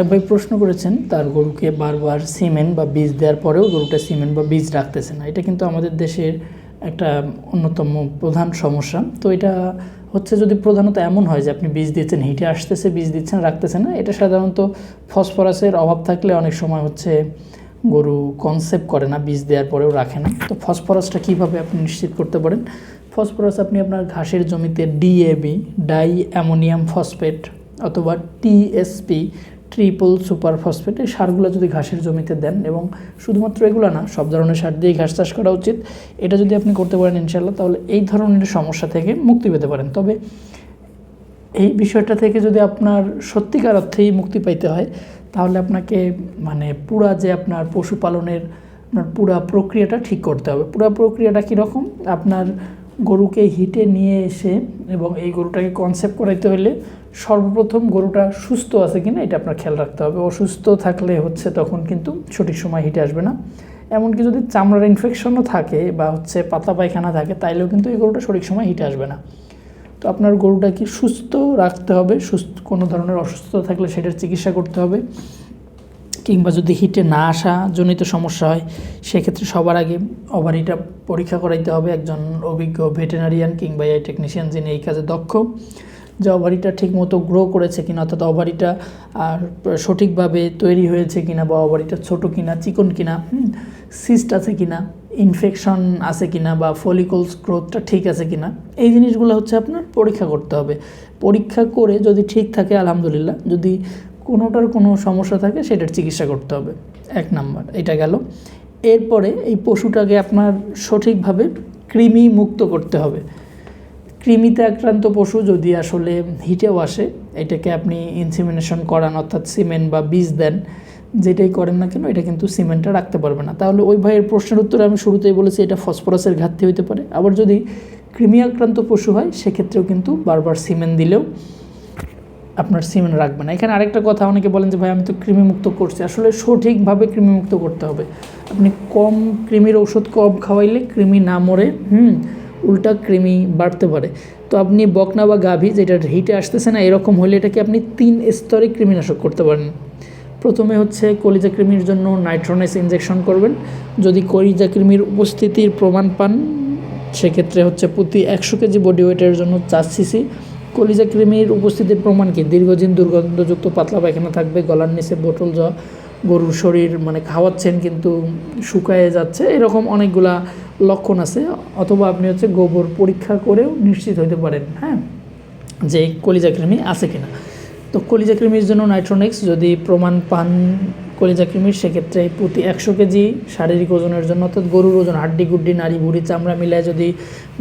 এক ভাই প্রশ্ন করেছেন, তার গরুকে বারবার সিমেন্ট বা বীজ দেওয়ার পরেও গরুটা সিমেন্ট বা বীজ রাখতেছে না। এটা কিন্তু আমাদের দেশের একটা অন্যতম প্রধান সমস্যা। তো এটা হচ্ছে যদি প্রধানত এমন হয় যে আপনি বীজ দিচ্ছেন, হিটে আসতেছে, বীজ দিচ্ছেন, রাখতেছে না, এটা সাধারণত ফসফরাসের অভাব থাকলে অনেক সময় হচ্ছে গরু কনসেপ্ট করে না, বীজ দেওয়ার পরেও রাখে না। তো ফসফরাসটা কীভাবে আপনি নিশ্চিত করতে পারেন? ফসফরাস আপনি আপনার ঘাসের জমিতে ডিএবি ডাই অ্যামোনিয়াম ফসফেট অথবা টিএসপি ট্রিপল সুপার ফসফেট এই সারগুলো যদি ঘাসের জমিতে দেন এবং শুধুমাত্র এগুলো না, সব ধরনের সার দিয়ে ঘাস চাষ করা উচিত। এটা যদি আপনি করতে পারেন ইনশাল্লাহ তাহলে এই ধরনের সমস্যা থেকে মুক্তি পেতে পারেন। তবে এই বিষয়টা থেকে যদি আপনার সত্যিকার অর্থেই মুক্তি পাইতে হয়, তাহলে আপনাকে মানে পুরা যে আপনার পশুপালনের, আপনার পুরা প্রক্রিয়াটা ঠিক করতে হবে। পুরা প্রক্রিয়াটা কীরকম? আপনার গরুকে হিটে নিয়ে এসে এবং এই গরুটাকে কনসেপ্ট করাইতে হলে সর্বপ্রথম গরুটা সুস্থ আছে কিনা এটা আপনার খেয়াল রাখতে হবে। অসুস্থ থাকলে হচ্ছে তখন কিন্তু সঠিক সময় হিটে আসবে না। এমনকি যদি চামড়ার ইনফেকশনও থাকে বা হচ্ছে পাতলা পায়খানা থাকে, তাইলেও কিন্তু এই গরুটা সঠিক সময় হিটে আসবে না। তো আপনার গরুটা কি সুস্থ রাখতে হবে? সুস্থ কোনো ধরনের অসুস্থতা থাকলে সেটার চিকিৎসা করতে হবে? কিংবা যদি হিটে না আসা জনিত সমস্যা হয়, সেক্ষেত্রে সবার আগে ওভারিটা পরীক্ষা করাইতে হবে। একজন অভিজ্ঞ ভেটেনারিয়ান কিংবা এই টেকনিশিয়ান যিনি এই কাজে দক্ষ। যে ওভারিটা ঠিকমতো গ্রো করেছে কিনা, অর্থাৎ ওভারিটা আর সঠিকভাবে তৈরি হয়েছে কিনা বা ওভারিটা ছোটো কিনা, চিকন কিনা সিস্ট আছে কিনা ইনফেকশন আছে কিনা বা ফলিকলস গ্রোথটা ঠিক আছে কিনা, এই জিনিসগুলো হচ্ছে আপনার পরীক্ষা করতে হবে। পরীক্ষা করে যদি ঠিক থাকে, আলহামদুলিল্লাহ, যদি কোনোটার কোনো সমস্যা থাকে, সেটার চিকিৎসা করতে হবে। এক নাম্বার, এটা গেল। এরপরে এই পশুটাকে আপনার সঠিকভাবে কৃমি মুক্ত করতে হবে। কৃমিতে আক্রান্ত পশু যদি আসলে হিটেও আসে, এটাকে আপনি ইনসিমিনেশন করান, অর্থাৎ সিমেন্ট বা বীজ দেন, যেটাই করেন না কেন, এটা কিন্তু সিমেন্টটা রাখতে পারবে না। তাহলে ওই ভাইয়ের প্রশ্নের উত্তরে আমি শুরুতেই বলেছি, এটা ফসফরাসের ঘাটতি হইতে পারে। আবার যদি কৃমি আক্রান্ত পশু হয়, সেক্ষেত্রেও কিন্তু বারবার সিমেন্ট দিলেও আপনার সিমেন্ট রাখবে না। এখানে আরেকটা কথা, অনেকে বলেন যে, ভাই, আমি তো কৃমিমুক্ত করছি। আসলে সঠিকভাবে কৃমিমুক্ত করতে হবে। আপনি কম কৃমির ঔষধ কম খাওয়াইলে কৃমি না মরে, হুম উল্টা কৃমি বাড়তে পারে। তো আপনি বকনা বা গাভী যেটা হিটে আসতেছে না, এরকম হলে এটাকে আপনি তিন স্তরে কৃমিনাশক করতে পারেন। প্রথমে হচ্ছে কলিজা কৃমির জন্য নাইট্রোনাইস ইনজেকশন করবেন। যদি কলিজা কৃমির উপস্থিতির প্রমাণ পান, সেক্ষেত্রে হচ্ছে প্রতি একশো কেজি বডি ওয়েটের জন্য চার সিসি কলিজা কৃমির উপস্থিতির প্রমাণ কি? দীর্ঘদিন দুর্গন্ধযুক্ত পাতলা পায়খানা থাকবে, গলার নিচে বোতল জ গরুর শরীর মানে খাওয়াচ্ছেন কিন্তু শুকায়ে যাচ্ছে, এরকম অনেকগুলা লক্ষণ আছে, অথবা আপনি হচ্ছে গোবর পরীক্ষা করেও নিশ্চিত হতে পারেন হ্যাঁ? যে কলিজা কৃমি আছে কিনা। তো কলিজা কৃমির জন্য নাইট্রোনিক্স, যদি প্রমাণ পান কলিজা কৃমির সেক্ষেত্রে প্রতি একশো কেজি শারীরিক ওজনের জন্য, অর্থাৎ গরুর ওজন, হাড্ডি, গুড্ডি, নাড়ি, বুড়ি, চামড়া মিলায় যদি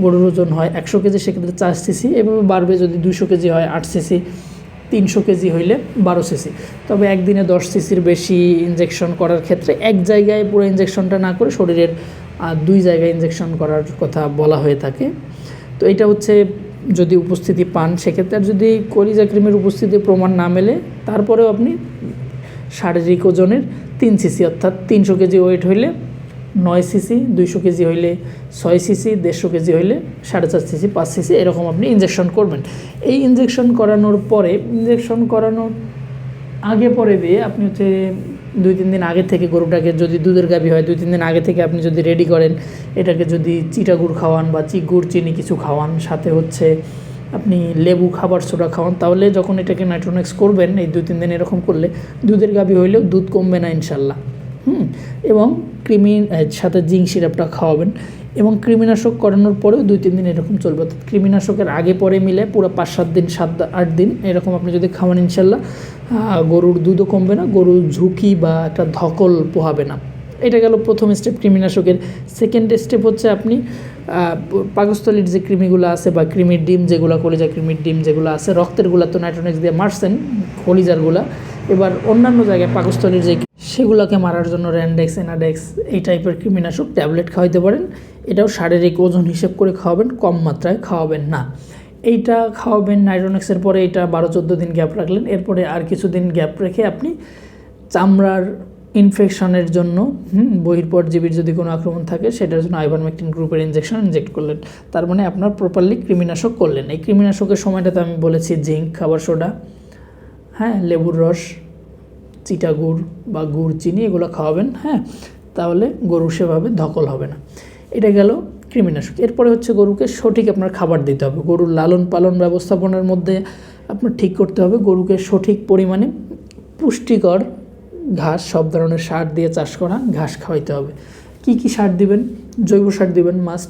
গরুর ওজন হয় একশো কেজি, সেক্ষেত্রে চার সিসি, এভাবে বাড়বে যদি দুশো কেজি হয় আট সিসি, তিনশো কেজি হইলে বারো সিসি। তবে একদিনে দশ সিসির বেশি ইনজেকশন করার ক্ষেত্রে এক জায়গায় পুরো ইনজেকশনটা না করে শরীরের দুই জায়গায় ইনজেকশন করার কথা বলা হয়ে থাকে। তো এটা হচ্ছে যদি উপস্থিতি পান, সেক্ষেত্রে আর যদি কলিজা ক্রিমের উপস্থিতি প্রমাণ না মেলে, তারপরেও আপনি শারীরিক ওজনের তিন সিসি অর্থাৎ তিনশো কেজি ওয়েট হইলে নয় সিসি দুইশো কেজি হইলে ছয় সিসি দেড়শো কেজি হইলে সাড়ে চার সিসি পাঁচ সিসি এরকম আপনি ইনজেকশন করবেন। এই ইনজেকশন করানোর পরে ইনজেকশন করানোর আগে পরে দিয়ে আপনি হচ্ছে দুই তিন দিন আগে থেকে গরুটাকে যদি দুধের গাভি হয়, দুই তিন দিন আগে থেকে আপনি যদি রেডি করেন, এটাকে যদি চিটা গুড় খাওয়ান বা চি গুড় চিনি কিছু খাওয়ান, সাথে হচ্ছে আপনি লেবু খাবার, সোডা খাওয়ান, তাহলে যখন এটাকে নাইট্রোনেক্স করবেন, এই দুই তিন দিন এরকম করলে দুধের গাভি হইলেও দুধ কমবে না ইনশাল্লাহ। হুম, এবং ক্রিমির সাথে জিঙ্ক সিরাপটা খাওয়াবেন। এবং কৃমিনাশক করানোর পরেও দুই, তিন দিন এরকম চলবে। অর্থাৎ কৃমিনাশকের আগে পরে মিলে পুরো পাঁচ, সাত দিন, সাত, আট দিন এরকম আপনি যদি খাওয়ান ইনশাল্লাহ গরুর দুধও কমবে না, গরুর ঝুঁকি বা একটা ধকল পোহাবে না। এটা গেল প্রথম স্টেপ কৃমিনাশকের। সেকেন্ড স্টেপ হচ্ছে আপনি পাকস্থলীর যে কৃমিগুলো আছে বা কৃমির ডিম যেগুলো কলিজা কৃমির ডিম যেগুলো আছে রক্তেরগুলো তো নাইট্রোনিক্স দিয়ে মারছেন কলিজারগুলা এবার অন্যান্য জায়গায় পাকস্থলীর যে সেগুলোকে মারার জন্য র্যান্ডেক্স এনাডেক্স এই টাইপের কৃমিনাশক ট্যাবলেট খাওয়াইতে পারেন। এটাও শারীরিক ওজন হিসেব করে খাওয়াবেন, কম মাত্রায় খাওয়াবেন না। এইটা খাওয়াবেন নাইট্রোনিক্সের পরে, এটা বারো চোদ্দ দিন গ্যাপ রাখলেন। এরপরে আর কিছুদিন গ্যাপ রেখে আপনি চামড়ার ইনফেকশনের জন্য বহির্পরজীবীর যদি কোনো আক্রমণ থাকে, সেটার জন্য আইভারমেকটিন গ্রুপের ইনজেকশন ইনজেক্ট করলেন। তার মানে আপনার প্রপারলি কৃমিনাশক করলেন। এই কৃমিনাশকের সময়টাতে আমি বলেছি জিঙ্ক খাবার সোডা হ্যাঁ লেবুর রস চিটা গুড় বা গুড় চিনি এগুলো খাওয়াবেন হ্যাঁ? তাহলে গরু সেভাবে ধকল হবে না। এটা গেল কৃমিনাশক। এরপরে হচ্ছে গরুকে সঠিক আপনার খাবার দিতে হবে। গরুর লালন পালন ব্যবস্থাপনার মধ্যে আপনার ঠিক করতে হবে। গরুকে সঠিক পরিমাণে পুষ্টিকর ঘাস, সব ধরনের সার দিয়ে চাষ করা, ঘাস খাওয়াইতে হবে। কি কি সার দিবেন? জৈব সার দিবেন, মাস্ট।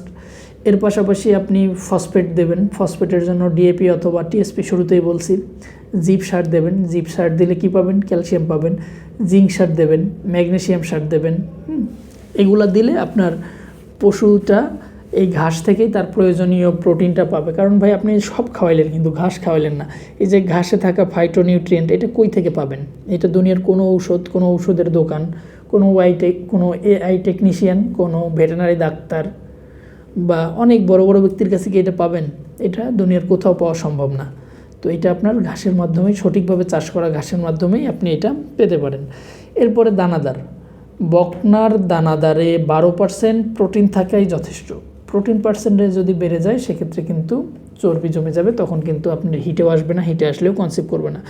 এর পাশাপাশি আপনি ফসফেট দেবেন। ফসফেটের জন্য ডিএপি অথবা টিএসপি শুরুতেই বলছি জিপ সার দেবেন। জিপ সার দিলে কি পাবেন? ক্যালসিয়াম পাবেন। জিঙ্ক সার দেবেন। ম্যাগনেশিয়াম সার দেবেন। এগুলা দিলে আপনার পশুটা এই ঘাস থেকেই তার প্রয়োজনীয় প্রোটিনটা পাবে। কারণ ভাই, আপনি সব খাওয়াইলেন কিন্তু ঘাস খাওয়াইলেন না। এই যে ঘাসে থাকা ফাইটোনিউট্রিয়েন্ট এটা কই থেকে পাবেন? এটা দুনিয়ার কোনো ঔষধ, কোনো ঔষধের দোকান, কোনো ওয়াইটেক কোনো এআই টেকনিশিয়ান কোনো ভেটেনারি ডাক্তার বা অনেক বড় বড় ব্যক্তির কাছে কি এটা পাবেন, এটা দুনিয়ার কোথাও পাওয়া সম্ভব না। তো এটা আপনার ঘাসের মাধ্যমে সঠিকভাবে চাষ করা ঘাসের মাধ্যমেই আপনি এটা পেতে পারেন। এরপরে দানাদার। বকনার দানাদারে বারো পার্সেন্ট প্রোটিন থাকাই যথেষ্ট। প্রোটিন পার্সেন্টেজ যদি বেড়ে যায়, সেক্ষেত্রে কিন্তু চর্বি জমে যাবে, তখন কিন্তু আপনি হিটেও আসবে না, হিটে আসলেও কনসিভ করবে না।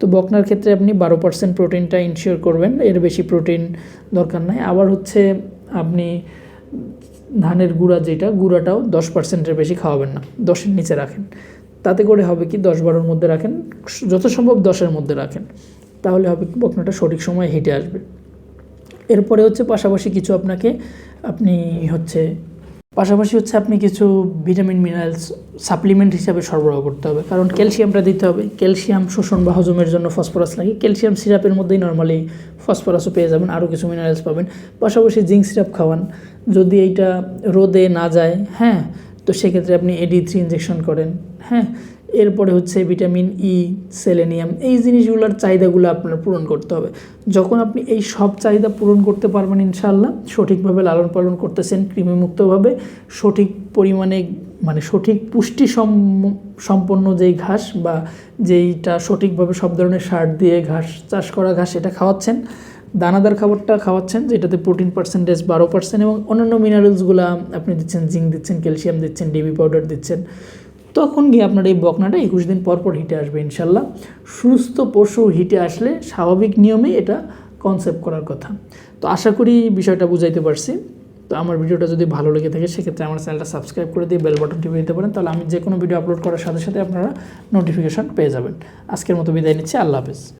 তো বকনার ক্ষেত্রে আপনি বারো পার্সেন্ট প্রোটিনটা ইনশিওর করবেন, এর বেশি প্রোটিন দরকার নাই। আবার হচ্ছে আপনি ধানের গুঁড়া যেটা, গুঁড়াটাও দশ পার্সেন্টের বেশি খাওয়াবেন না, দশের নিচে রাখেন। তাতে করে হবে কি, দশ বারোর মধ্যে রাখেন, যত সম্ভব দশের মধ্যে রাখেন। তাহলে হবে কি, বকনাটা সঠিক সময়ে হেঁটে আসবে। এরপরে হচ্ছে পাশাপাশি কিছু আপনাকে, আপনি হচ্ছে পাশাপাশি হচ্ছে আপনি কিছু ভিটামিন, মিনারেলস, সাপ্লিমেন্ট হিসাবে সরবরাহ করতে হবে। কারণ ক্যালসিয়ামটা দিতে হবে। ক্যালসিয়াম শোষণ বা হজমের জন্য ফসফরাস লাগে। ক্যালসিয়াম সিরাপের মধ্যেই নর্মালি ফসফরাসও পেয়ে যাবেন, আরও কিছু মিনারেলস পাবেন। পাশাপাশি জিঙ্ক সিরাপ খাওয়ান। যদি এইটা রোদে না যায় হ্যাঁ তো সেক্ষেত্রে আপনি এডি থ্রি ইঞ্জেকশন করেন হ্যাঁ। এরপরে হচ্ছে ভিটামিন ই সেলেনিয়াম, এই জিনিসগুলোর চাহিদাগুলো আপনার পূরণ করতে হবে। যখন আপনি এই সব চাহিদা পূরণ করতে পারবেন ইনশাল্লাহ সঠিকভাবে লালন পালন করতেছেন কৃমিমুক্তভাবে, সঠিক পরিমাণে মানে সঠিক পুষ্টি সম- সম্পন্ন যেই ঘাস বা যেইটা সঠিকভাবে সব ধরনের সার দিয়ে ঘাস, চাষ করা ঘাস এটা খাওয়াচ্ছেন। দানাদার খাবারটা খাওয়াচ্ছেন, যেটাতে প্রোটিন পার্সেন্টেজ বারো পার্সেন্ট এবং অন্যান্য মিনারেলসগুলো আপনি দিচ্ছেন জিঙ্ক দিচ্ছেন ক্যালসিয়াম দিচ্ছেন ডিবি পাউডার দিচ্ছেন। তখন গিয়ে আপনার এই বকনাটা একুশ দিন পরপর পর হিটে আসবে, ইনশাল্লাহ। সুস্থ পশু হিটে আসলে স্বাভাবিক নিয়মে এটা কনসেপ্ট করার কথা। তো আশা করি বিষয়টা বুঝাইতে পারছি। তো আমার ভিডিওটা যদি ভালো লেগে থাকে, সেক্ষেত্রে আমার চ্যানেলটা সাবস্ক্রাইব করে দিয়ে বেল বাটন টিপে দিতে পারেন। তাহলে আমি যে কোনো ভিডিও আপলোড করার সাথে সাথে আপনারা নোটিফিকেশান পেয়ে যাবেন। আজকের মতো বিদায় নিচ্ছি, আল্লাহ হাফেজ।